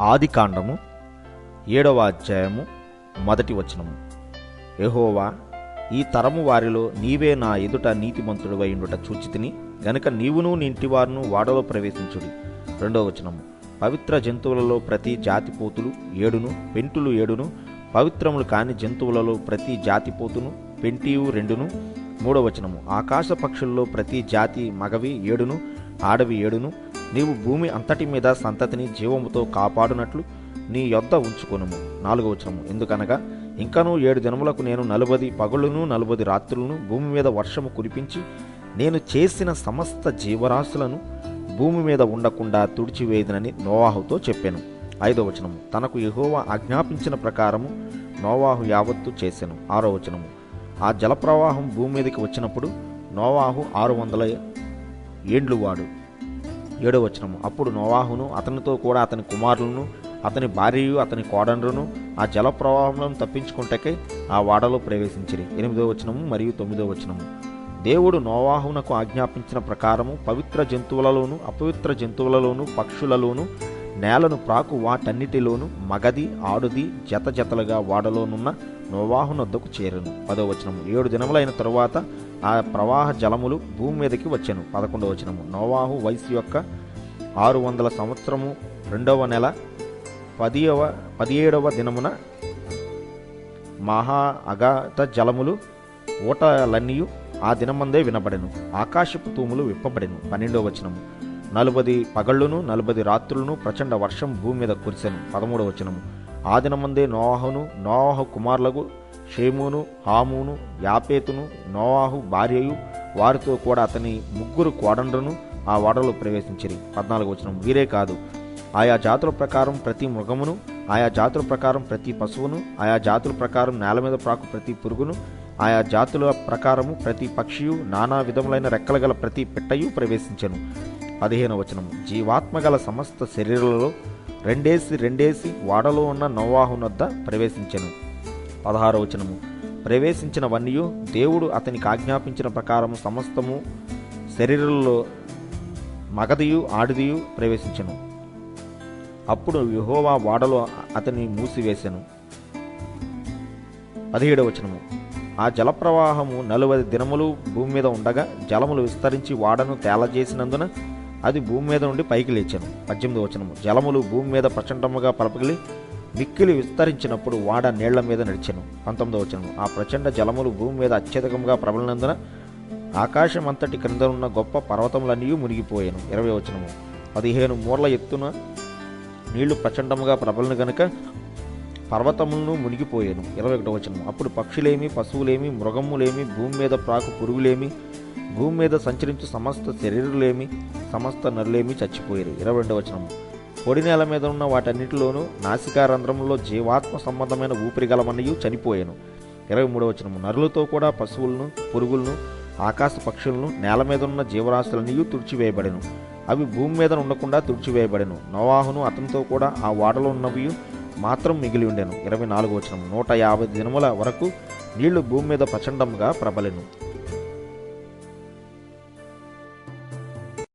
ఆది కాండము ఏడవ అధ్యాయము మొదటి వచనము. ఎహోవా ఈ తరము వారిలో నీవే నా ఎదుట నీతిమంతుడివై ఉండుట చూచితిని గనుక నీవును నీ ఇంటివారును వాడలో ప్రవేశించుడి. రెండవ వచనము. పవిత్ర జంతువులలో ప్రతి జాతిపోతులు ఏడును పెంటులు ఏడును పవిత్రములు కాని జంతువులలో ప్రతి జాతి పోతును పెంటియు రెండును. మూడవ వచనము. ఆకాశ పక్షుల్లో ప్రతి జాతి మగవి ఏడును ఆడవి ఏడును నీవు భూమి అంతటి మీద సంతతిని జీవముతో కాపాడునట్లు నీ యొద్ద ఉంచుకొనుము. నాలుగవ వచనము. ఎందుకనగా ఇంకనూ ఏడు దినములకు నేను నలుబది పగులును నలుబది రాత్రులను భూమి మీద వర్షము కురిపించి నేను చేసిన సమస్త జీవరాశులను భూమి మీద ఉండకుండా తుడిచివేయదనని నోవాహుతో చెప్పాను. ఐదవ వచనము. తనకు ఎహోవా ఆజ్ఞాపించిన ప్రకారము నోవాహు యావత్తు చేశాను ఆరో వచనము. ఆ జలప్రవాహం భూమి మీదకి వచ్చినప్పుడు నోవాహు ఆరు వందల ఏండ్లు వాడు ఏడో వచనము. అప్పుడు నోవాహును అతనితో కూడా అతని కుమారులను అతని భార్యయు అతని కోడండ్రును ఆ జల ప్రవాహంలో తప్పించుకుంటకై ఆ వాడలో ప్రవేశించిరి. ఎనిమిదో వచనము మరియు తొమ్మిదో వచనము. దేవుడు నోవాహునకు ఆజ్ఞాపించిన ప్రకారము పవిత్ర జంతువులలోను అపవిత్ర జంతువులలోను పక్షులలోను నేలను ప్రాకు వాటన్నిటిలోను మగది ఆడుది జత జతలుగా వాడలోనున్న నోవాహునొద్దకు చేరను. పదో వచనము. ఏడు దినములైన తరువాత ఆ ప్రవాహ జలములు భూమి మీదకి వచ్చెను. పదకొండవ వచనము. నోవాహు వయసు యొక్క ఆరు వందల సంవత్సరము రెండవ నెల పదియవ పదిహేడవ దినమున మహా అగాధ జలములు ఊటలన్నీయు ఆ దినమందే వినబడెను. ఆకాశపు తూములు విప్పబడెను. పన్నెండవ వచనము. నలుబది పగళ్ళును నలుబది రాత్రులను ప్రచండ వర్షం భూమి మీద కురిసెను. పదమూడవ వచనము. ఆ దినమందే నోవాహును నోవాహు కుమారులకు షేమును హామును యాపేతును నోవాహు భార్యయు వారితో కూడా అతని ముగ్గురు కోడండ్రును ఆ ఓడలో ప్రవేశించిరి. పద్నాలుగు వచనం వీరే కాదు. ఆయా జాతుల ప్రకారం ప్రతి మృగమును ఆయా జాతుల ప్రకారం ప్రతి పశువును ఆయా జాతుల ప్రకారం నేల మీద ప్రాకు ప్రతి పురుగును ఆయా జాతుల ప్రకారము ప్రతి పక్షియు నానా విధములైన రెక్కలు గల ప్రతి పిట్టయు ప్రవేశించెను. పదిహేను వచనం. జీవాత్మ గల సమస్త శరీరాలలో రెండేసి రెండేసి వాడలో ఉన్న నోవాహునొద్ద ప్రవేశించెను. పదహారవచనము ప్రవేశించినవన్నీయు దేవుడు అతనికి ఆజ్ఞాపించిన ప్రకారము సమస్తము శరీరంలో మగదియు ఆడిదియు ప్రవేశించను. అప్పుడు విహోవా వాడలో అతని మూసివేశాను పదిహేడవ వచనము. ఆ జలప్రవాహము నలువది దినములు భూమి మీద ఉండగా జలములు విస్తరించి వాడను తేలజేసినందున అది భూమి మీద నుండి పైకి లేచాను. పద్దెనిమిది వచనము. జలములు భూమి మీద ప్రచండముగా పలపగిలి మిక్కిలి విస్తరించినప్పుడు వాడ నీళ్ళ మీద నడిచెను పంతొమ్మిదవ వచనం ఆ ప్రచండ జలములు భూమి మీద అత్యధికంగా ప్రబలినందున ఆకాశం అంతటి క్రింద ఉన్న గొప్ప పర్వతములన్నీ మునిగిపోయాను. ఇరవై వచనము. పదిహేను మూర్ల ఎత్తున నీళ్ళు ప్రచండముగా ప్రబలను గనుక పర్వతములను మునిగిపోయాను. ఇరవై ఒకటో వచనం అప్పుడు పక్షులేమి పశువులేమి మృగములేమి భూమి మీద ప్రాకు పురుగులేమి భూమి మీద సంచరించు సమస్త శరీరులేమి సమస్త నరులేమి చచ్చిపోయారు. ఇరవై రెండవ వచనము. పొడి నేల మీద ఉన్న వాటన్నిటిలోనూ నాసికారంధ్రంలో జీవాత్మ సంబంధమైన ఊపిరి గలమన్నయు చనిపోయాను. ఇరవై మూడవ వచనము. నరులతో కూడా పశువులను పురుగులను ఆకాశ పక్షులను నేల మీద ఉన్న జీవరాశులనియు తుడిచివేయబడెను. అవి భూమి మీద ఉండకుండా తుడిచివేయబడెను. నోవాహును అతనితో కూడా ఆ వాడలో ఉన్నవి మాత్రం మిగిలి ఉండెను. ఇరవై నాలుగు వచనం నూట యాభై దినముల వరకు నీళ్ళు భూమి మీద ప్రచండంగా ప్రబలెను.